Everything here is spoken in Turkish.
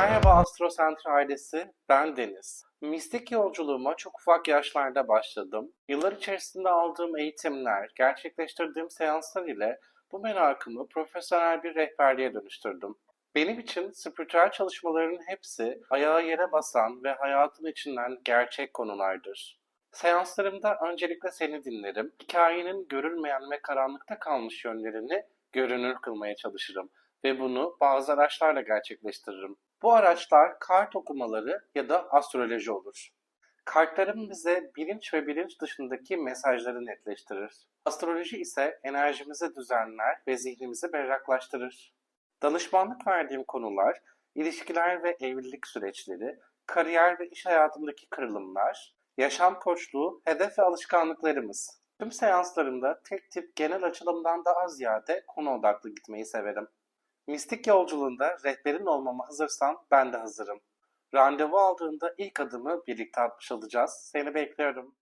Merhaba Astro Center ailesi, ben Deniz. Mistik yolculuğuma çok ufak yaşlarda başladım. Yıllar içerisinde aldığım eğitimler, gerçekleştirdiğim seanslar ile bu merakımı profesyonel bir rehberliğe dönüştürdüm. Benim için spiritüel çalışmaların hepsi ayağı yere basan ve hayatın içinden gerçek konulardır. Seanslarımda öncelikle seni dinlerim, hikayenin görülmeyen ve karanlıkta kalmış yönlerini görünür kılmaya çalışırım ve bunu bazı araçlarla gerçekleştiririm. Bu araçlar kart okumaları ya da astroloji olur. Kartlarım bize bilinç ve bilinç dışındaki mesajları netleştirir. Astroloji ise enerjimizi düzenler ve zihnimizi berraklaştırır. Danışmanlık verdiğim konular, ilişkiler ve evlilik süreçleri, kariyer ve iş hayatındaki kırılımlar, yaşam koçluğu, hedef ve alışkanlıklarımız. Tüm seanslarımda tek tip genel açılımdan daha ziyade konu odaklı gitmeyi severim. Mistik yolculuğunda rehberin olmama hazırsan ben de hazırım. Randevu aldığında ilk adımı birlikte atmış olacağız. Seni bekliyorum.